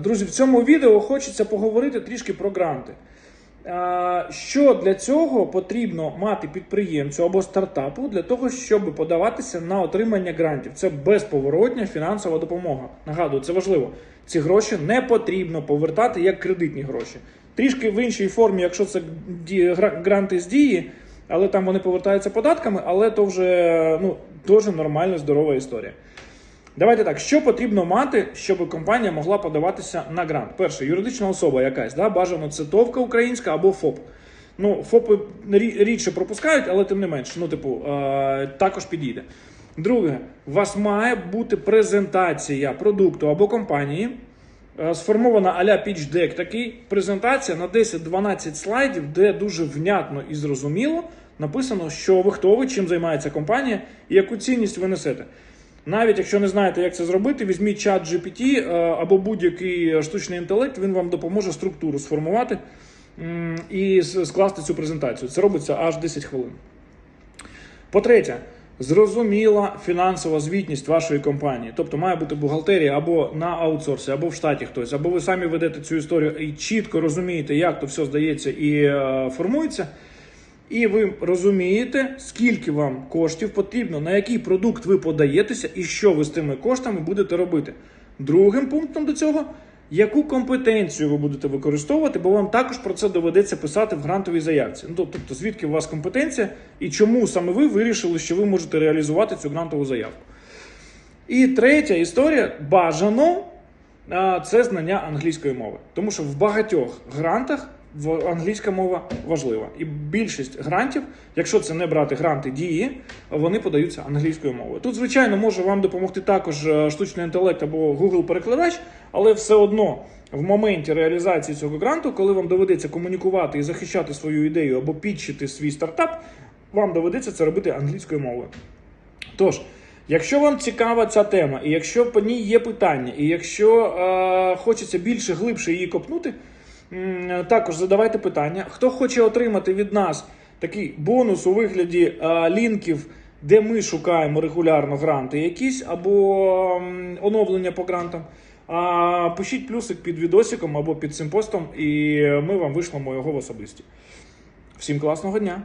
Друзі, в цьому відео хочеться поговорити трішки про гранти. Що для цього потрібно мати підприємцю або стартапу для того, щоб подаватися на отримання грантів? Це безповоротня фінансова допомога. Нагадую, це важливо. Ці гроші не потрібно повертати як кредитні гроші. Трішки в іншій формі, якщо це гранти з дії, але там вони повертаються податками, але то вже ну, дуже нормальна, здорова історія. Давайте так, що потрібно мати, щоб компанія могла подаватися на грант? Перше, юридична особа якась, да? бажано це товка українська або ФОП. Ну, ФОПи рідше пропускають, але тим не менше, ну, типу, е- також підійде. Друге, у вас має бути презентація продукту або компанії, сформована а-ля deck такий, презентація на 10-12 слайдів, де дуже внятно і зрозуміло написано, що ви хто ви, чим займається компанія і яку цінність ви несете. Навіть якщо не знаєте, як це зробити, візьміть чат GPT е, або будь-який штучний інтелект, він вам допоможе структуру сформувати і скласти цю презентацію. Це робиться аж 10 хвилин. По-третє, зрозуміла фінансова звітність вашої компанії. Тобто має бути бухгалтерія або на аутсорсі, або в штаті хтось, або ви самі ведете цю історію і чітко розумієте, як то все здається і е, формується. І ви розумієте, скільки вам коштів потрібно, на який продукт ви подаєтеся і що ви з тими коштами будете робити. Другим пунктом до цього, яку компетенцію ви будете використовувати, бо вам також про це доведеться писати в грантовій заявці. Ну, тобто, звідки у вас компетенція і чому саме ви вирішили, що ви можете реалізувати цю грантову заявку. І третя історія бажано це знання англійської мови. Тому що в багатьох грантах англійська мова важлива. І більшість грантів, якщо це не брати гранти дії, вони подаються англійською мовою. Тут, звичайно, може вам допомогти також е, штучний інтелект або Google-перекладач, але все одно в моменті реалізації цього гранту, коли вам доведеться комунікувати і захищати свою ідею або підчити свій стартап, вам доведеться це робити англійською мовою. Тож, якщо вам цікава ця тема, і якщо по ній є питання, і якщо е, хочеться більше глибше її копнути, також задавайте питання. Хто хоче отримати від нас такий бонус у вигляді лінків, де ми шукаємо регулярно гранти якісь або оновлення по грантам. Пишіть плюсик під відосиком або під цим постом, і ми вам вишлемо його в особисті. Всім класного дня!